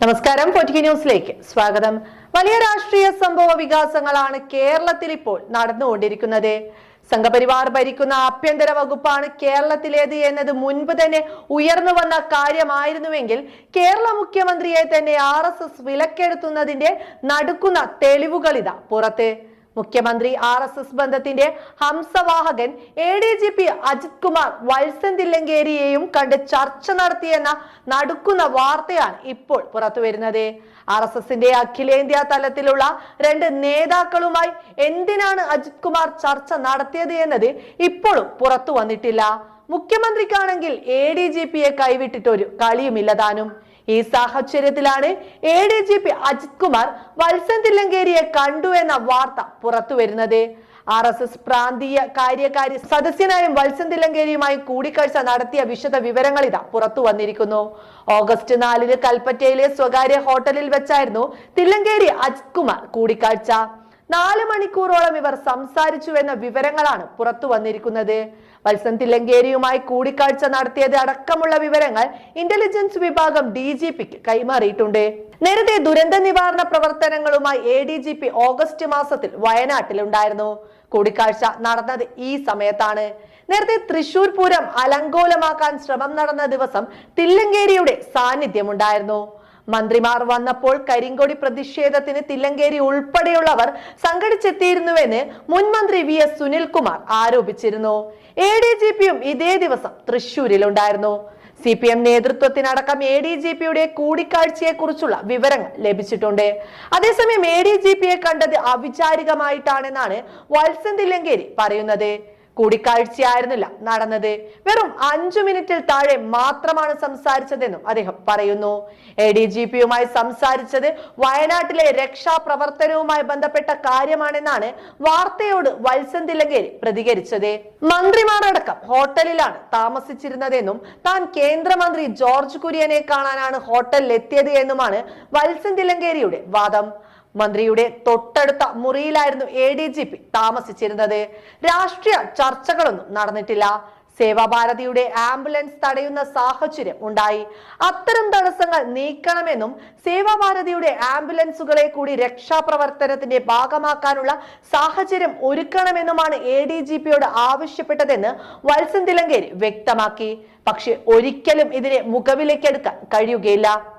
നമസ്കാരം പൊറ്റിക്ക് ന്യൂസിലേക്ക് സ്വാഗതം. വലിയ രാഷ്ട്രീയ സംഭവ വികാസങ്ങളാണ് കേരളത്തിൽ ഇപ്പോൾ നടന്നുകൊണ്ടിരിക്കുന്നത്. സംഘപരിവാർ ഭരിക്കുന്ന ആഭ്യന്തര വകുപ്പാണ് കേരളത്തിലേത് എന്നത് മുൻപ് തന്നെ ഉയർന്നു വന്ന കാര്യമായിരുന്നുവെങ്കിൽ കേരള മുഖ്യമന്ത്രിയെ തന്നെ ആർ എസ് എസ് വിലക്കെടുത്തുന്നതിന്റെ നടുക്കുന്ന തെളിവുകളിതാ പുറത്ത്. മുഖ്യമന്ത്രി ആർ എസ് എസ് ബന്ധത്തിന്റെ ഹംസവാഹകൻ A D G P Ajith Kumar Valsan തില്ലങ്കേരിയെയും കണ്ട് ചർച്ച നടത്തിയെന്ന നടുക്കുന്ന വാർത്തയാണ് ഇപ്പോൾ പുറത്തു വരുന്നത് ആർ എസ് എസിന്റെ അഖിലേന്ത്യാ തലത്തിലുള്ള രണ്ട് നേതാക്കളുമായി എന്തിനാണ് അജിത് കുമാർ ചർച്ച നടത്തിയത് എന്നത് ഇപ്പോഴും പുറത്തു വന്നിട്ടില്ല മുഖ്യമന്ത്രിക്കാണെങ്കിൽ എ ഡി ജി പിയെ കൈവിട്ടിട്ടൊരു കളിയുമില്ലതാനും ഈ സാഹചര്യത്തിലാണ് A D G P Ajith Kumar Valsan തില്ലങ്കേരിയെ കണ്ടു എന്ന വാർത്ത പുറത്തു വരുന്നത് ആർ എസ് എസ് പ്രാന്തീയ കാര്യകാരി സദസ്യനായും വത്സൻ തില്ലങ്കേരിയുമായി കൂടിക്കാഴ്ച നടത്തിയ വിശദ വിവരങ്ങൾ ഇതാ പുറത്തു വന്നിരിക്കുന്നു. ഓഗസ്റ്റ് നാലിന് കൽപ്പറ്റയിലെ സ്വകാര്യ ഹോട്ടലിൽ വെച്ചായിരുന്നു തില്ലങ്കേരി അജിത് കുമാർ കൂടിക്കാഴ്ച. നാല് മണിക്കൂറോളം ഇവർ സംസാരിച്ചു എന്ന വിവരങ്ങളാണ് പുറത്തു വന്നിരിക്കുന്നത്. വത്സൻ തില്ലങ്കേരിയുമായി കൂടിക്കാഴ്ച നടത്തിയത് അടക്കമുള്ള വിവരങ്ങൾ ഇന്റലിജൻസ് വിഭാഗം ഡി ജി പിക്ക് കൈമാറിയിട്ടുണ്ട്. നേരത്തെ ദുരന്ത നിവാരണ പ്രവർത്തനങ്ങളുമായി A D G P August മാസത്തിൽ വയനാട്ടിലുണ്ടായിരുന്നു. കൂടിക്കാഴ്ച നടന്നത് ഈ സമയത്താണ്. നേരത്തെ തൃശൂർ പൂരം അലങ്കോലമാക്കാൻ ശ്രമം നടന്ന ദിവസം തില്ലങ്കേരിയുടെ സാന്നിധ്യമുണ്ടായിരുന്നു. മന്ത്രിമാർ വന്നപ്പോൾ കരിങ്കൊടി പ്രതിഷേധത്തിന് തില്ലങ്കേരി ഉൾപ്പെടെയുള്ളവർ സംഘടിച്ചെത്തിയിരുന്നുവെന്ന് മുൻമന്ത്രി വി എസ് സുനിൽകുമാർ ആരോപിച്ചിരുന്നു. എ ഡി ജി പിയും ഇതേ ദിവസം തൃശൂരിലുണ്ടായിരുന്നു സി പി എം നേതൃത്വത്തിനടക്കം എ ഡി ജി പിയുടെ കൂടിക്കാഴ്ചയെ കുറിച്ചുള്ള വിവരങ്ങൾ ലഭിച്ചിട്ടുണ്ട്. അതേസമയം എ ഡി ജി പിയെ കണ്ടത് അവിചാരികമായിട്ടാണെന്നാണ് വത്സൻ തില്ലങ്കേരി പറയുന്നത്. കൂടിക്കാഴ്ചയായിരുന്നില്ല നടന്നത്. വെറും അഞ്ചു മിനിറ്റിൽ താഴെ മാത്രമാണ് സംസാരിച്ചതെന്നും അദ്ദേഹം പറയുന്നു. എ ഡി ജി പിയുമായി സംസാരിച്ചത് വയനാട്ടിലെ രക്ഷാപ്രവർത്തനവുമായി ബന്ധപ്പെട്ട കാര്യമാണെന്നാണ് വാർത്തയോട് വത്സൻ തില്ലങ്കേരി പ്രതികരിച്ചത്. മന്ത്രിമാരടക്കം ഹോട്ടലിലാണ് താമസിച്ചിരുന്നതെന്നും താൻ കേന്ദ്രമന്ത്രി ജോർജ് കുര്യനെ കാണാനാണ് ഹോട്ടലിൽ എത്തിയത് എന്നുമാണ് വത്സൻ തില്ലങ്കേരിയുടെ വാദം. മന്ത്രിയുടെ തൊട്ടടുത്ത മുറിയിലായിരുന്നു എ ഡി ജി പി താമസിച്ചിരുന്നത്. രാഷ്ട്രീയ ചർച്ചകളൊന്നും നടന്നിട്ടില്ല. സേവാഭാരതിയുടെ ആംബുലൻസ് തടയുന്ന സാഹചര്യം ഉണ്ടായി. അത്തരം തടസ്സങ്ങൾ നീക്കണമെന്നും സേവാഭാരതിയുടെ ആംബുലൻസുകളെ കൂടി രക്ഷാപ്രവർത്തനത്തിന്റെ ഭാഗമാക്കാനുള്ള സാഹചര്യം ഒരുക്കണമെന്നുമാണ് എ ഡി ജി പിയോട് ആവശ്യപ്പെട്ടതെന്ന് വത്സൻ തിലങ്കേരി വ്യക്തമാക്കി. പക്ഷെ ഒരിക്കലും ഇതിനെ മുഖവിലേക്കെടുക്കാൻ കഴിയുകയില്ല.